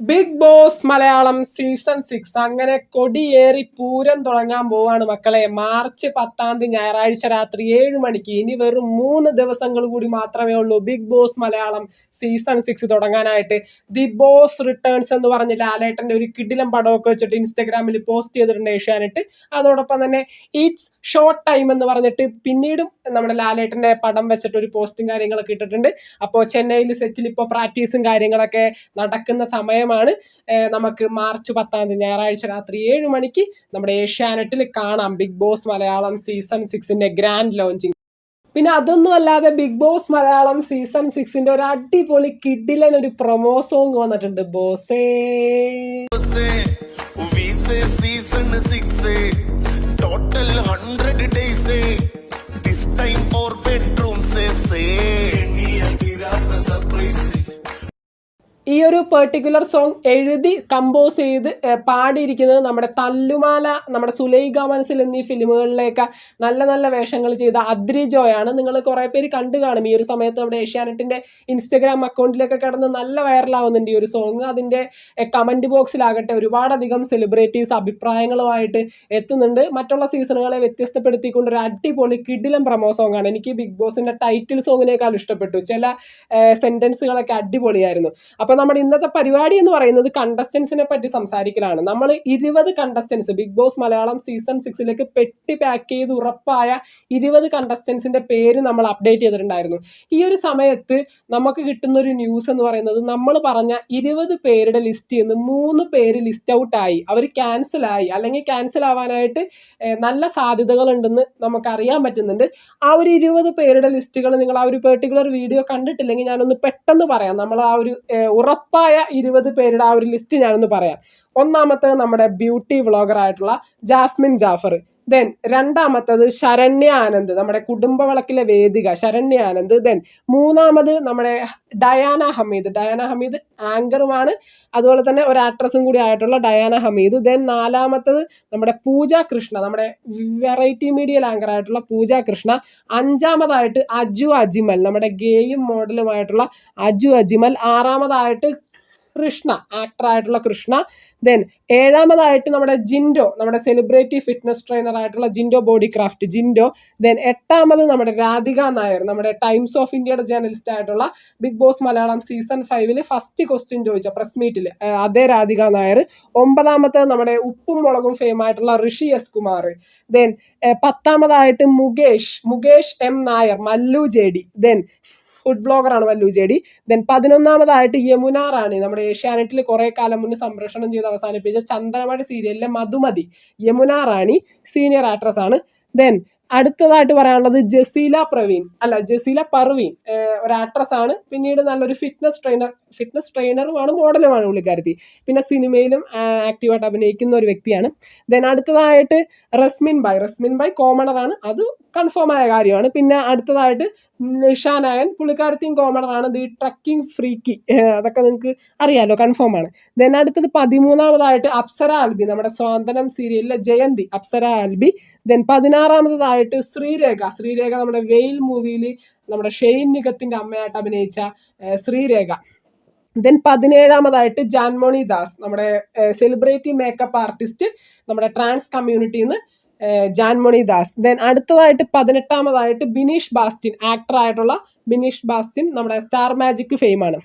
Bigg Boss Malayalam season six. അങ്ങനെ കൊടിയേറി പൂരം തുടങ്ങാൻ പോവാണ് മക്കളെ. മാർച്ച് പത്താം തീയതി ഞായറാഴ്ച രാത്രി ഏഴ് മണിക്ക്. ഇനി വെറും മൂന്ന് ദിവസങ്ങൾ കൂടി മാത്രമേ ഉള്ളൂ Bigg Boss Malayalam season six തുടങ്ങാനായിട്ട്. The boss returns എന്ന് പറഞ്ഞ ലാലേട്ടന്റെ ഒരു കിടിലം പടമൊക്കെ വെച്ചിട്ട് ഇൻസ്റ്റഗ്രാമിൽ പോസ്റ്റ് ചെയ്തിട്ടുണ്ട് ഏഷ്യാനെറ്റ്. അതോടൊപ്പം തന്നെ ഇറ്റ്സ് ഷോർട്ട് ടൈം എന്ന് പറഞ്ഞിട്ട് പിന്നീടും നമ്മുടെ ലാലേട്ടന്റെ പടം വെച്ചിട്ട് ഒരു പോസ്റ്റും കാര്യങ്ങളൊക്കെ ഇട്ടിട്ടുണ്ട്. അപ്പോൾ ചെന്നൈയിൽ സെറ്റിൽ ഇപ്പോൾ പ്രാക്ടീസും കാര്യങ്ങളൊക്കെ നടക്കുന്ന സമയമാണ്. നമുക്ക് മാർച്ച് പത്താം തീയതി ഞായറാഴ്ച രാത്രി ഏഴ് മണിക്ക് നമ്മുടെ ഏഷ്യാനെറ്റിൽ കാണാം ബിഗ് ബോസ് മലയാളം സീസൺ സിക്സിന്റെ ഗ്രാൻഡ് ലോഞ്ചിങ്. പിന്നെ അതൊന്നും അല്ലാതെ ബിഗ് ബോസ് മലയാളം സീസൺ സിക്സിന്റെ ഒരു അടിപൊളി കിഡിലൻ ഒരു പ്രൊമോ സോങ് വന്നിട്ടുണ്ട്. ബോസേ. Season six. Total hundred days ഈ ഒരു പെർട്ടിക്കുലർ സോങ് എഴുതി കമ്പോസ് ചെയ്ത് പാടിയിരിക്കുന്നത് നമ്മുടെ തല്ലുമാല നമ്മുടെ സുലൈഖ മനസ്സിൽ എന്നീ ഫിലിമുകളിലേക്ക് നല്ല നല്ല വേഷങ്ങൾ ചെയ്ത അദ്രി ജോയാണ്. നിങ്ങൾ കുറേ പേര് കണ്ടു കാണും. ഈ ഒരു സമയത്ത് നമ്മുടെ ഏഷ്യാനെറ്റിന്റെ ഇൻസ്റ്റഗ്രാം അക്കൗണ്ടിലൊക്കെ കിടന്ന് നല്ല വൈറലാവുന്നുണ്ട് ഈ ഒരു സോങ് അതിന്റെ കമന്റ് ബോക്സിലാകട്ടെ ഒരുപാടധികം സെലിബ്രിറ്റീസ് അഭിപ്രായങ്ങളുമായിട്ട് എത്തുന്നുണ്ട്. മറ്റുള്ള സീസണുകളെ വ്യത്യസ്തപ്പെടുത്തിക്കൊണ്ട് ഒരു അടിപൊളി കിടിലം പ്രമോ സോങ് ആണ്. എനിക്ക് ബിഗ് ബോസിന്റെ ടൈറ്റിൽ സോങ്ങിനേക്കാൾ ഇഷ്ടപ്പെട്ടു. ചില സെന്റൻസുകളൊക്കെ അടിപൊളിയായിരുന്നു. അപ്പൊ നമ്മുടെ ഇന്നത്തെ പരിപാടി എന്ന് പറയുന്നത് കണ്ടസ്റ്റൻസിനെ പറ്റി സംസാരിക്കലാണ്. നമ്മൾ ഇരുപത് contestants Bigg Boss Malayalam season സിക്സിലേക്ക് പെട്ടി പാക്ക് ചെയ്ത് ഉറപ്പായ ഇരുപത് കണ്ടസ്റ്റൻസിന്റെ പേര് നമ്മൾ അപ്ഡേറ്റ് ചെയ്തിട്ടുണ്ടായിരുന്നു. ഈ ഒരു സമയത്ത് നമുക്ക് കിട്ടുന്ന ഒരു ന്യൂസ് എന്ന് പറയുന്നത് നമ്മൾ പറഞ്ഞ ഇരുപത് പേരുടെ ലിസ്റ്റിൽ നിന്ന് മൂന്ന് പേര് ലിസ്റ്റ് ഔട്ട് ആയി. അവർ ക്യാൻസൽ ആയി. അല്ലെങ്കിൽ ക്യാൻസൽ ആവാനായിട്ട് നല്ല സാധ്യതകളുണ്ടെന്ന് നമുക്ക് അറിയാൻ പറ്റുന്നുണ്ട്. ആ ഒരു ഇരുപത് പേരുടെ ലിസ്റ്റുകൾ നിങ്ങൾ ആ ഒരു പെർട്ടിക്കുലർ വീഡിയോ കണ്ടിട്ടില്ലെങ്കിൽ ഞാനൊന്ന് പെട്ടെന്ന് പറയാം. നമ്മൾ ആ ഒരു ഉറപ്പായ ഇരുപത് പേരുടെ ആ ഒരു ലിസ്റ്റ് ഞാനൊന്ന് പറയാം. ഒന്നാമത്തെ നമ്മുടെ ബ്യൂട്ടി വ്ളോഗർ ആയിട്ടുള്ള ജാസ്മിൻ ജാഫർ. ദെൻ രണ്ടാമത്തത് ശരണ്യ ആനന്ദ് നമ്മുടെ കുടുംബവളക്കിലെ വേദിക ശരണ്യ ആനന്ദ് ദെൻ മൂന്നാമത് നമ്മുടെ ഡയാന ഹമീദ്. ഡയാന ഹമീദ് ആങ്കറുമാണ് അതുപോലെ തന്നെ ഒരു ആക്ട്രസും കൂടി ആയിട്ടുള്ള ഡയാന ഹമീദ്. ദെൻ നാലാമത്തത് നമ്മുടെ പൂജ കൃഷ്ണ നമ്മുടെ വെറൈറ്റി മീഡിയൽ ആങ്കർ ആയിട്ടുള്ള പൂജ കൃഷ്ണ. അഞ്ചാമതായിട്ട് അജു അജിമൽ നമ്മുടെ ഗേയും മോഡലുമായിട്ടുള്ള അജു അജിമൽ. ആറാമതായിട്ട് കൃഷ്ണ ആക്ടറായിട്ടുള്ള കൃഷ്ണ. ദെൻ ഏഴാമതായിട്ട് നമ്മുടെ ജിൻഡോ നമ്മുടെ സെലിബ്രിറ്റി ഫിറ്റ്നസ് ട്രെയിനർ ആയിട്ടുള്ള Jinto body craft Jinto. Then എട്ടാമത് നമ്മുടെ രാധിക നായർ നമ്മുടെ ടൈംസ് ഓഫ് ഇന്ത്യയുടെ ജേർണലിസ്റ്റ് ആയിട്ടുള്ള ബിഗ് ബോസ് മലയാളം സീസൺ ഫൈവിൽ ഫസ്റ്റ് ക്വസ്റ്റ്യൻ ചോദിച്ച പ്രസ് മീറ്റിൽ അതേ രാധിക നായർ. ഒമ്പതാമത്തെ നമ്മുടെ ഉപ്പും മുളകും ഫെയിം ആയിട്ടുള്ള Rishi S Kumar. Then പത്താമതായിട്ട് Mukesh Mukesh M Nair Mallu J D. Then food ബ്ലോഗറാണ് Vallu J D. Then പതിനൊന്നാമതായിട്ട് യമുന റാണി നമ്മുടെ ഏഷ്യാനെറ്റിൽ കുറെ കാലം മുന്നേ സംപ്രേഷണം ചെയ്ത് അവസാനിപ്പിച്ച ചന്ദ്രമഴ സീരിയലിലെ മധുമതി. യമുന റാണി സീനിയർ ആക്ട്രസ് ആണ്. ദെൻ അടുത്തതായിട്ട് പറയാനുള്ളത് ജസീല പ്രവീൺ. അല്ല ജസീല പർവീൻ ഒരു ആക്ട്രസ് ആണ്. പിന്നീട് നല്ലൊരു ഫിറ്റ്നസ് ട്രെയിനർ ഫിറ്റ്നസ് ട്രെയിനറുമാണ് മോഡലുമാണ് പുള്ളിക്കാരത്തി. പിന്നെ സിനിമയിലും ആക്റ്റീവായിട്ട് അഭിനയിക്കുന്ന ഒരു വ്യക്തിയാണ്. ദെൻ അടുത്തതായിട്ട് റസ്മിൻ ബായ് റസ്മിൻ ബായ് കോമണറാണ് അത് കൺഫേം ആയ കാര്യമാണ്. പിന്നെ അടുത്തതായിട്ട് നിഷാനായൻ പുള്ളിക്കാരത്തിയും കോമണറാണ് ദി ട്രക്കിംഗ് ഫ്രീക്കി. അതൊക്കെ നിങ്ങൾക്ക് അറിയാലോ കൺഫേം ആണ്. ദെൻ അടുത്തത് പതിമൂന്നാമതായിട്ട് അപ്സര ആൽബി. നമ്മുടെ സ്വാതന്ത്ര്യം സീരിയലിലെ ജയന്തി അപ്സര ആൽബി. ദെൻ പതിനാറാമതായിട്ട് ശ്രീരേഖ ശ്രീരേഖ നമ്മുടെ വെയിൽ മൂവിയിൽ നമ്മുടെ ഷെയ്ൻ നിഗത്തിന്റെ അമ്മയായിട്ട് അഭിനയിച്ച ശ്രീരേഖ. ദെൻ പതിനേഴാമതായിട്ട് ജാൻമോണി ദാസ് നമ്മുടെ സെലിബ്രിറ്റി മേക്കപ്പ് ആർട്ടിസ്റ്റ് നമ്മുടെ ട്രാൻസ് കമ്മ്യൂണിറ്റിയിൽ നിന്ന് ജാൻമോണി ദാസ്. ദെൻ അടുത്തതായിട്ട് പതിനെട്ടാമതായിട്ട് ബിനീഷ് ബാസ്റ്റിൻ ആക്ടർ ആയിട്ടുള്ള ബിനീഷ് ബാസ്റ്റിൻ നമ്മുടെ സ്റ്റാർ മാജിക് ഫെയിമാണ്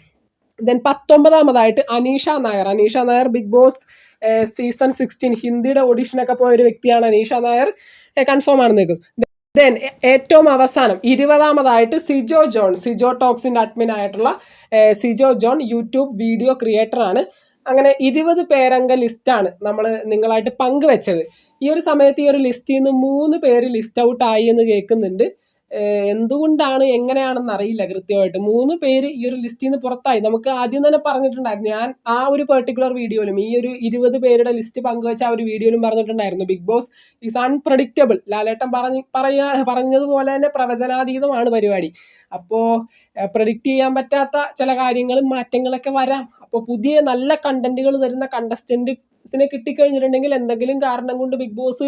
then പത്തൊമ്പതാമതായിട്ട് Aneesha Nair Aneesha Nair Bigg Boss season sixteen ഹിന്ദിയുടെ ഓഡീഷനൊക്കെ പോയ ഒരു വ്യക്തിയാണ് അനീഷ നായർ. കൺഫേം ആണ് നിൽക്കുന്നത് ദെൻ ഏറ്റവും അവസാനം ഇരുപതാമതായിട്ട് സിജോ ജോൺ സിജോ ടോക്സിന്റെ അഡ്മിൻ ആയിട്ടുള്ള സിജോ ജോൺ യൂട്യൂബ് വീഡിയോ ക്രിയേറ്ററാണ് അങ്ങനെ ഇരുപത് പേരംഗ ലിസ്റ്റാണ് നമ്മൾ നിങ്ങളായിട്ട് പങ്കുവെച്ചത്. ഈ ഒരു സമയത്ത് ഈ ഒരു ലിസ്റ്റിൽ നിന്ന് മൂന്ന് പേര് ലിസ്റ്റ് ഔട്ട് ആയി എന്ന് കേൾക്കുന്നുണ്ട്. എന്തുകൊണ്ടാണ് എങ്ങനെയാണെന്ന് അറിയില്ല കൃത്യമായിട്ട്. മൂന്ന് പേര് ഈ ഒരു ലിസ്റ്റിൽ നിന്ന് പുറത്തായി. നമുക്ക് ആദ്യം തന്നെ പറഞ്ഞിട്ടുണ്ടായിരുന്നു. ഞാൻ ആ ഒരു പെർട്ടിക്കുലർ വീഡിയോയിലും ഈ ഒരു ഇരുപത് പേരുടെ ലിസ്റ്റ് പങ്കുവെച്ച ആ ഒരു വീഡിയോയിലും പറഞ്ഞിട്ടുണ്ടായിരുന്നു. ബിഗ് ബോസ് ഈസ് അൺപ്രഡിക്റ്റബിൾ ലാലേട്ടൻ പറഞ്ഞ് പറയാ പറഞ്ഞതുപോലെ തന്നെ പ്രവചനാതീതമാണ് പരിപാടി. അപ്പോൾ പ്രഡിക്റ്റ് ചെയ്യാൻ പറ്റാത്ത ചില കാര്യങ്ങളും മാറ്റങ്ങളൊക്കെ വരാം. അപ്പോൾ പുതിയ നല്ല കണ്ടന്റുകൾ തരുന്ന കണ്ടസ്റ്റന്റിനെ കിട്ടിക്കഴിഞ്ഞിട്ടുണ്ടെങ്കിൽ എന്തെങ്കിലും കാരണം കൊണ്ട് ബിഗ് ബോസ്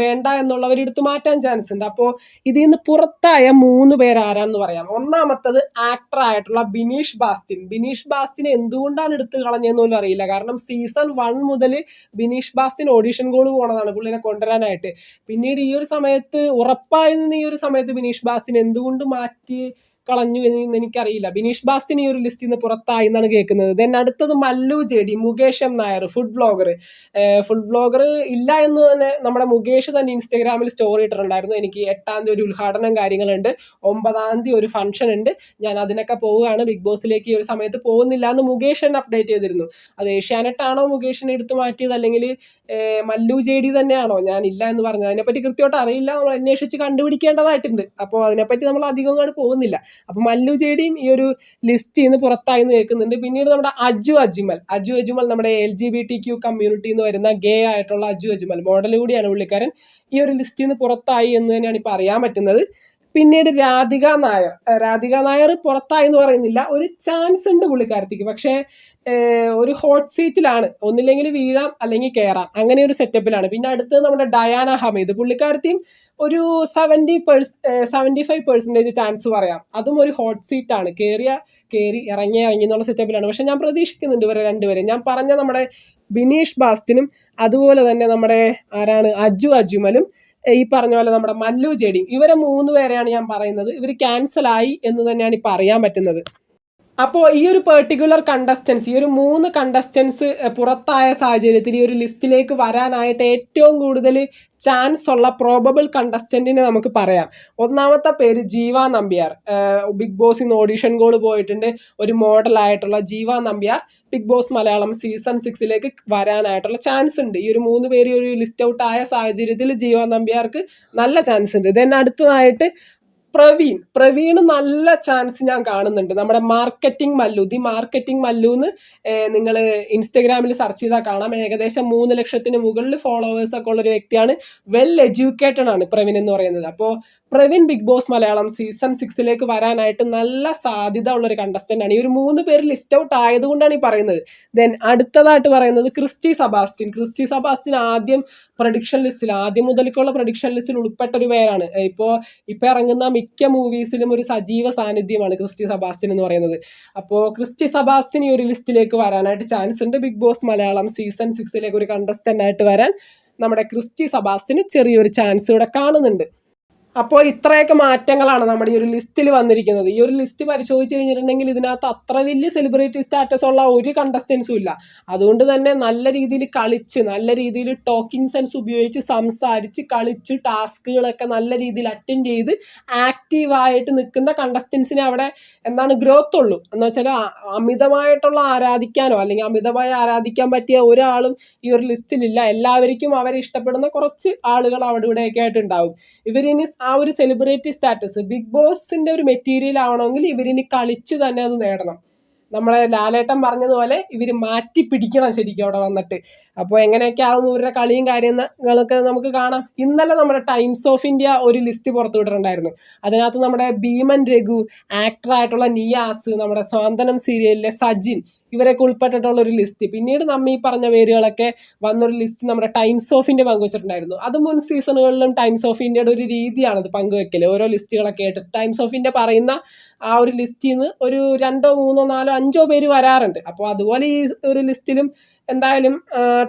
വേണ്ട എന്നുള്ളവർ എടുത്ത് മാറ്റാൻ ചാൻസ് ഉണ്ട്. അപ്പോൾ ഇതിൽ നിന്ന് പുറത്തായ മൂന്ന് പേരാരാന്ന് പറയാം. ഒന്നാമത്തത് ആക്ടർ ആയിട്ടുള്ള ബിനീഷ് ബാസ്റ്റിൻ. ബിനീഷ് ബാസ്റ്റിനെ എന്തുകൊണ്ടാണ് എടുത്ത് കളഞ്ഞതെന്ന് പോലും അറിയില്ല. കാരണം സീസൺ വൺ മുതൽ ബിനീഷ് ബാസ്റ്റിൻ ഓഡീഷൻ ഗോൾ പോണതാണ് പുള്ളിനെ കൊണ്ടുവരാനായിട്ട്. പിന്നീട് ഈ ഒരു സമയത്ത് ഉറപ്പായി നിന്ന് ഈ ഒരു സമയത്ത് ബിനീഷ് ബാസ്റ്റിൻ എന്തുകൊണ്ട് മാറ്റി കളഞ്ഞു എന്ന് എനിക്കറിയില്ല. ബിനീഷ് ബാസ്റ്റിന് ഈ ഒരു ലിസ്റ്റിൽ നിന്ന് പുറത്തായി എന്നാണ് കേൾക്കുന്നത്. ദെൻ അടുത്തത് Mallu JD Mukesh M Nair food blogger food blogger ഇല്ല എന്ന് തന്നെ നമ്മുടെ മുകേഷ് തന്നെ ഇൻസ്റ്റാഗ്രാമിൽ സ്റ്റോറി ഇട്ടിട്ടുണ്ടായിരുന്നു. എനിക്ക് എട്ടാം തീയതി ഒരു ഉദ്ഘാടനം കാര്യങ്ങളുണ്ട്. ഒമ്പതാം തീയതി ഒരു ഫംഗ്ഷൻ ഉണ്ട്. ഞാൻ അതിനൊക്കെ പോവുകയാണ്. ബിഗ് ബോസിലേക്ക് ഈ ഒരു സമയത്ത് പോകുന്നില്ല എന്ന് മുകേഷ് അപ്ഡേറ്റ് ചെയ്തിരുന്നു. അത് ഏഷ്യാനെട്ടാണോ മുകേഷിനെ എടുത്ത് മാറ്റിയത്? അല്ലെങ്കിൽ മല്ലു ജെ ഡി തന്നെയാണോ? ഞാൻ ഇല്ല എന്ന് പറഞ്ഞത്. അതിനെപ്പറ്റി കൃത്യമായിട്ട് അറിയില്ല. നമ്മൾ അന്വേഷിച്ച് കണ്ടുപിടിക്കേണ്ടതായിട്ടുണ്ട്. അപ്പോൾ അതിനെപ്പറ്റി നമ്മൾ അധികം അങ്ങോട്ട് പോകുന്നില്ല. അപ്പോൾ മല്ലു ജെ ഡിയും ഈ ഒരു ലിസ്റ്റിൽ നിന്ന് പുറത്തായി എന്ന് കേൾക്കുന്നുണ്ട്. പിന്നീട് നമ്മുടെ അജു അജ്മൽ. അജു അജ്മൽ നമ്മുടെ L G B T Q community എന്ന് വരുന്ന ഗേ ആയിട്ടുള്ള അജു അജ്മൽ. മോഡൽ കൂടിയാണ് പുള്ളിക്കാരൻ. ഈ ഒരു ലിസ്റ്റിൽ നിന്ന് പുറത്തായി എന്ന് തന്നെയാണ് ഇപ്പോൾ അറിയാൻ പറ്റുന്നത്. പിന്നീട് രാധിക നായർ. രാധിക നായർ പുറത്തായി എന്ന് പറയുന്നില്ല. ഒരു ചാൻസ് ഉണ്ട് പുള്ളിക്കാരത്തിക്ക്. പക്ഷേ ഒരു ഹോട്ട് സീറ്റിലാണ് ഒന്നില്ലെങ്കിൽ വീഴാം അല്ലെങ്കിൽ കയറാം അങ്ങനെ ഒരു സെറ്റപ്പിലാണ് പിന്നെ അടുത്തത് നമ്മുടെ ഡയാന ഹമീദ്. പുള്ളിക്കാരത്തിയും ഒരു സെവന്റി പേഴ്സ് സെവന്റി ഫൈവ് പെർസെന്റേജ് ചാൻസ് പറയാം. അതും ഒരു ഹോട്ട് സീറ്റാണ് കയറിയ കയറി ഇറങ്ങി ഇറങ്ങി എന്നുള്ള സെറ്റപ്പിലാണ് പക്ഷെ ഞാൻ പ്രതീക്ഷിക്കുന്നുണ്ട് ഇവരെ രണ്ടുപേരെ. ഞാൻ പറഞ്ഞ നമ്മുടെ ബിനീഷ് ബാസ്റ്റിനും അതുപോലെ തന്നെ നമ്മുടെ ആരാണ്? അജു അജുമലും ഈ പറഞ്ഞ പോലെ നമ്മുടെ മല്ലു ചെടിയും ഇവരെ മൂന്ന് പേരെയാണ് ഞാൻ പറയുന്നത്. ഇവർ ക്യാൻസൽ ആയി എന്ന് തന്നെയാണ് ഇപ്പം അറിയാൻ പറ്റുന്നത്. അപ്പോൾ ഈ ഒരു പെർട്ടിക്കുലർ കണ്ടസ്റ്റൻസ് ഈ ഒരു മൂന്ന് കണ്ടസ്റ്റൻസ് പുറത്തായ സാഹചര്യത്തിൽ ഈ ഒരു ലിസ്റ്റിലേക്ക് വരാനായിട്ട് ഏറ്റവും കൂടുതൽ ചാൻസ് ഉള്ള പ്രോബബിൾ കണ്ടസ്റ്റന്റിനെ നമുക്ക് പറയാം. ഒന്നാമത്തെ പേര് ജീവ നമ്പ്യാർ. ബിഗ് ബോസ് ഇന്ന് ഓഡീഷൻ ഗോൾ പോയിട്ടുണ്ട്. ഒരു മോഡലായിട്ടുള്ള Jeeva Nambiar big boss Malayalam season സിക്സിലേക്ക് വരാനായിട്ടുള്ള ചാൻസ് ഉണ്ട്. ഈ ഒരു മൂന്ന് പേര് ഒരു ലിസ്റ്റ് ഔട്ട് ആയ സാഹചര്യത്തിൽ ജീവ നമ്പ്യാർക്ക് നല്ല ചാൻസ് ഉണ്ട്. ദെൻ അടുത്തതായിട്ട് പ്രവീൺ. പ്രവീൺ നല്ല ചാൻസ് ഞാൻ കാണുന്നുണ്ട്. നമ്മുടെ marketing Mallu. The marketing Mallu എന്ന് നിങ്ങൾ ഇൻസ്റ്റഗ്രാമിൽ സെർച്ച് ചെയ്താൽ കാണാം. ഏകദേശം മൂന്ന് ലക്ഷത്തിന് മുകളിൽ ഫോളോവേഴ്സ് ഒക്കെ ഉള്ള ഒരു വ്യക്തിയാണ്. വെൽ എഡ്യൂക്കേറ്റഡ് ആണ് പ്രവീൺ എന്ന് പറയുന്നത്. അപ്പോൾ Praveen Bigg Boss Malayalam season സിക്സിലേക്ക് വരാനായിട്ട് നല്ല സാധ്യത ഉള്ള ഒരു കണ്ടസ്റ്റന്റ് ആണ്. ഈ ഒരു മൂന്ന് പേര് ലിസ്റ്റ് ഔട്ട് ആയതുകൊണ്ടാണ് ഈ പറയുന്നത്. ദെൻ അടുത്തതായിട്ട് പറയുന്നത് ക്രിസ്റ്റി സബാസ്റ്റിൻ ക്രിസ്റ്റി സബാസ്റ്റിൻ ആദ്യം പ്രൊഡിക്ഷൻ ലിസ്റ്റിൽ ആദ്യം മുതൽക്കുള്ള പ്രൊഡിക്ഷൻ ലിസ്റ്റിൽ ഉൾപ്പെട്ട ഒരു പേരാണ്. ഇപ്പോൾ ഇപ്പോൾ ഇറങ്ങുന്ന മിക്ക മൂവീസിലും ഒരു സജീവ സാന്നിധ്യമാണ് ക്രിസ്റ്റി സബാസ്റ്റിൻ എന്ന് പറയുന്നത്. അപ്പോൾ ക്രിസ്റ്റി സബാസ്റ്റിൻ ഈ ഒരു ലിസ്റ്റിലേക്ക് വരാനായിട്ട് ചാൻസ് ഉണ്ട് ബിഗ് ബോസ് മലയാളം സീസൺ സിക്സിലേക്ക് ഒരു കണ്ടസ്റ്റന്റ് ആയിട്ട് വരാൻ. നമ്മുടെ ക്രിസ്റ്റി സബാസ്റ്റിന് ചെറിയൊരു ചാൻസ് ഇവിടെ കാണുന്നുണ്ട്. അപ്പോൾ ഇത്രയൊക്കെ മാറ്റങ്ങളാണ് നമ്മുടെ ഈ ഒരു ലിസ്റ്റിൽ വന്നിരിക്കുന്നത്. ഈ ഒരു ലിസ്റ്റ് പരിശോധിച്ച് കഴിഞ്ഞിട്ടുണ്ടെങ്കിൽ ഇതിനകത്ത് അത്ര വലിയ സെലിബ്രിറ്റി സ്റ്റാറ്റസ് ഉള്ള ഒരു കണ്ടസ്റ്റൻസും ഇല്ല. അതുകൊണ്ട് തന്നെ നല്ല രീതിയിൽ കളിച്ച് നല്ല രീതിയിൽ ടോക്കിംഗ് സെൻസ് ഉപയോഗിച്ച് സംസാരിച്ച് കളിച്ച് ടാസ്കുകളൊക്കെ നല്ല രീതിയിൽ അറ്റൻഡ് ചെയ്ത് ആക്റ്റീവായിട്ട് നിൽക്കുന്ന കണ്ടസ്റ്റൻസിനെ അവിടെ എന്താണ് ഗ്രോത്ത് ഉള്ളൂ. എന്ന് വെച്ചാൽ അമിതമായിട്ടുള്ള ആരാധിക്കാനോ അല്ലെങ്കിൽ അമിതമായി ആരാധിക്കാൻ പറ്റിയ ഒരാളും ഈ ഒരു ലിസ്റ്റിലില്ല. എല്ലാവർക്കും അവരെ ഇഷ്ടപ്പെടുന്ന കുറച്ച് ആളുകൾ അവിടെ ഇവിടെയൊക്കെ ആയിട്ടുണ്ടാവും ഇവരിനി ആ ഒരു സെലിബ്രിറ്റി സ്റ്റാറ്റസ് ബിഗ് ബോസിന്റെ ഒരു മെറ്റീരിയൽ ആവണമെങ്കിൽ ഇവരിനി കളിച്ച് തന്നെ അത് നേടണം. നമ്മളെ ലാലേട്ടൻ പറഞ്ഞതുപോലെ ഇവർ മാറ്റി പിടിക്കണം ശരിക്കും അവിടെ വന്നിട്ട്. അപ്പോൾ എങ്ങനെയൊക്കെ ആവും ഇവരുടെ കളിയും കാര്യങ്ങളൊക്കെ നമുക്ക് കാണാം. ഇന്നലെ നമ്മുടെ ടൈംസ് ഓഫ് ഇന്ത്യ ഒരു ലിസ്റ്റ് പുറത്തുവിട്ടിട്ടുണ്ടായിരുന്നു. അതിനകത്ത് നമ്മുടെ ഭീമൻ രഘു ആക്ടറായിട്ടുള്ള നിയാസ് നമ്മുടെ സ്വാന്തനം സീരിയലിലെ സജിൻ ഇവരൊക്കെ ഉൾപ്പെട്ടിട്ടുള്ള ഒരു ലിസ്റ്റ് പിന്നീട് നമ്മ ഈ പറഞ്ഞ പേരുകളൊക്കെ വന്നൊരു ലിസ്റ്റ് നമ്മുടെ ടൈംസ് ഓഫ് ഇന്ത്യ പങ്കുവച്ചിട്ടുണ്ടായിരുന്നു. അത് മുൻ സീസണുകളിലും ടൈംസ് ഓഫ് ഇന്ത്യയുടെ ഒരു രീതിയാണ് അത് പങ്കുവെക്കൽ ഓരോ ലിസ്റ്റുകളൊക്കെ ആയിട്ട് ടൈംസ് ഓഫ് ഇന്ത്യ പറയുന്ന ആ ഒരു ലിസ്റ്റിൽ നിന്ന് ഒരു രണ്ടോ മൂന്നോ നാലോ അഞ്ചോ പേര് വരാറുണ്ട്. അപ്പോൾ അതുപോലെ ഈ ഒരു ലിസ്റ്റിലും എന്തായാലും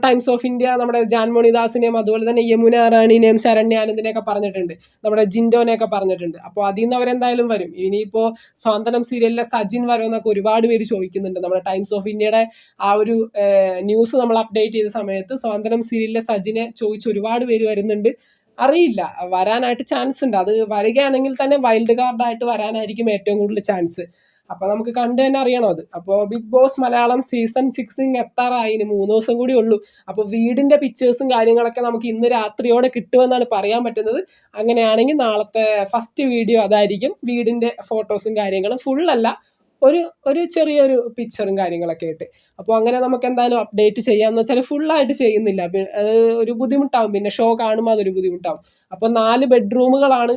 ടൈംസ് ഓഫ് ഇന്ത്യ നമ്മുടെ ജാൻമോണിദാസിനെയും അതുപോലെ തന്നെ യമുന റാണിനെയും ശരണ്യാനന്ദിനെയൊക്കെ പറഞ്ഞിട്ടുണ്ട്. നമ്മുടെ ജിൻഡോനെയൊക്കെ പറഞ്ഞിട്ടുണ്ട്. അപ്പോൾ അതിൽ നിന്ന് അവരെന്തായാലും വരും. ഇനിയിപ്പോൾ സ്വാതന്ത്ര്യം സീരിയലിലെ സജിൻ വരുമെന്നൊക്കെ ഒരുപാട് പേര് ചോദിക്കുന്നുണ്ട്. നമ്മുടെ ടൈംസ് ഓഫ് ഇന്ത്യയുടെ ആ ഒരു ന്യൂസ് നമ്മൾ അപ്ഡേറ്റ് ചെയ്ത സമയത്ത് സ്വാതന്ത്ര്യം സീരിയലിലെ സജിനെ ചോദിച്ച് ഒരുപാട് പേര് വരുന്നുണ്ട്. അറിയില്ല. വരാനായിട്ട് ചാൻസ് ഉണ്ട്. അത് വരികയാണെങ്കിൽ തന്നെ വൈൽഡ് കാർഡായിട്ട് വരാനായിരിക്കും ഏറ്റവും കൂടുതൽ ചാൻസ് അപ്പൊ നമുക്ക് കണ്ടു തന്നെ അറിയണം അത്. അപ്പോൾ ബിഗ് ബോസ് മലയാളം സീസൺ സിക്സിങ് എത്താറായി. ഇനി മൂന്ന് ദിവസം കൂടി ഉള്ളൂ. അപ്പോൾ വീടിന്റെ പിക്ചേഴ്സും കാര്യങ്ങളൊക്കെ നമുക്ക് ഇന്ന് രാത്രിയോടെ കിട്ടുമെന്നാണ് പറയാൻ പറ്റുന്നത്. അങ്ങനെയാണെങ്കിൽ നാളത്തെ ഫസ്റ്റ് വീഡിയോ അതായിരിക്കും വീടിന്റെ ഫോട്ടോസും കാര്യങ്ങളും ഫുൾ അല്ല. ഒരു ഒരു ചെറിയൊരു പിക്ചറും കാര്യങ്ങളൊക്കെ ആയിട്ട്. അപ്പോൾ അങ്ങനെ നമുക്ക് എന്തായാലും അപ്ഡേറ്റ് ചെയ്യാന്ന് വെച്ചാൽ ഫുള്ളായിട്ട് ചെയ്യുന്നില്ല. അത് ഒരു ബുദ്ധിമുട്ടാവും. പിന്നെ ഷോ കാണുമ്പോൾ അതൊരു ബുദ്ധിമുട്ടാവും. അപ്പോൾ നാല് ബെഡ്റൂമുകളാണ്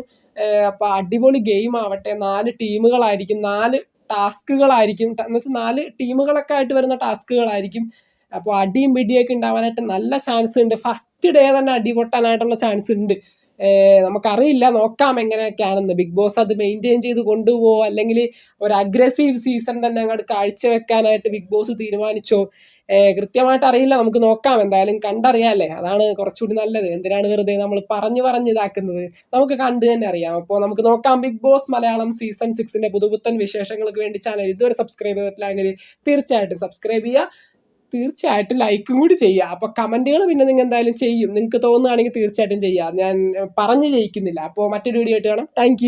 അപ്പോൾ അടിപൊളി ഗെയിം ആവട്ടെ. നാല് ടീമുകളായിരിക്കും നാല് ടാസ്കുകളായിരിക്കും. എന്ന് വെച്ചാൽ നാല് ടീമുകളൊക്കെ ആയിട്ട് വരുന്ന ടാസ്കുകളായിരിക്കും. അപ്പോൾ അടിയും പിടിയൊക്കെ ഉണ്ടാവാനായിട്ട് നല്ല ചാൻസ് ഉണ്ട്. ഫസ്റ്റ് ഡേ തന്നെ അടിപൊട്ടാനായിട്ടുള്ള ചാൻസ് ഉണ്ട്. നമുക്കറിയില്ല. നോക്കാം എങ്ങനെയൊക്കെയാണെന്ന്. ബിഗ് ബോസ് അത് മെയിന്റെയിൻ ചെയ്ത് കൊണ്ടുപോകുമോ അല്ലെങ്കിൽ ഒരു അഗ്രസീവ് സീസൺ തന്നെ അങ്ങോട്ട് കാഴ്ചവെക്കാനായിട്ട് ബിഗ് ബോസ് തീരുമാനിച്ചോ? കൃത്യമായിട്ട് അറിയില്ല. നമുക്ക് നോക്കാം. എന്തായാലും കണ്ടറിയാല്ലേ? അതാണ് കുറച്ചുകൂടി നല്ലത്. എന്തിനാണ് വെറുതെ നമ്മൾ പറഞ്ഞു പറഞ്ഞ് ഇതാക്കുന്നത്? നമുക്ക് കണ്ടു തന്നെ അറിയാം. അപ്പോൾ നമുക്ക് നോക്കാം. ബിഗ് ബോസ് മലയാളം സീസൺ സിക്സിന്റെ പുതുപുത്തൻ വിശേഷങ്ങൾക്ക് വേണ്ടി ചാനൽ ഇതുവരെ സബ്സ്ക്രൈബ് ചെയ്തിട്ടില്ലെങ്കിൽ തീർച്ചയായിട്ടും സബ്സ്ക്രൈബ് ചെയ്യുക. തീർച്ചയായിട്ടും ലൈക്കും കൂടി ചെയ്യുക അപ്പോൾ കമന്റുകൾ പിന്നെ നിങ്ങൾ എന്തായാലും ചെയ്യും. നിങ്ങൾക്ക് തോന്നുകയാണെങ്കിൽ തീർച്ചയായിട്ടും ചെയ്യുക ഞാൻ പറഞ്ഞു ജയിക്കുന്നില്ല. അപ്പോൾ മറ്റൊരു വീഡിയോ ആയിട്ട് കാണാം. താങ്ക്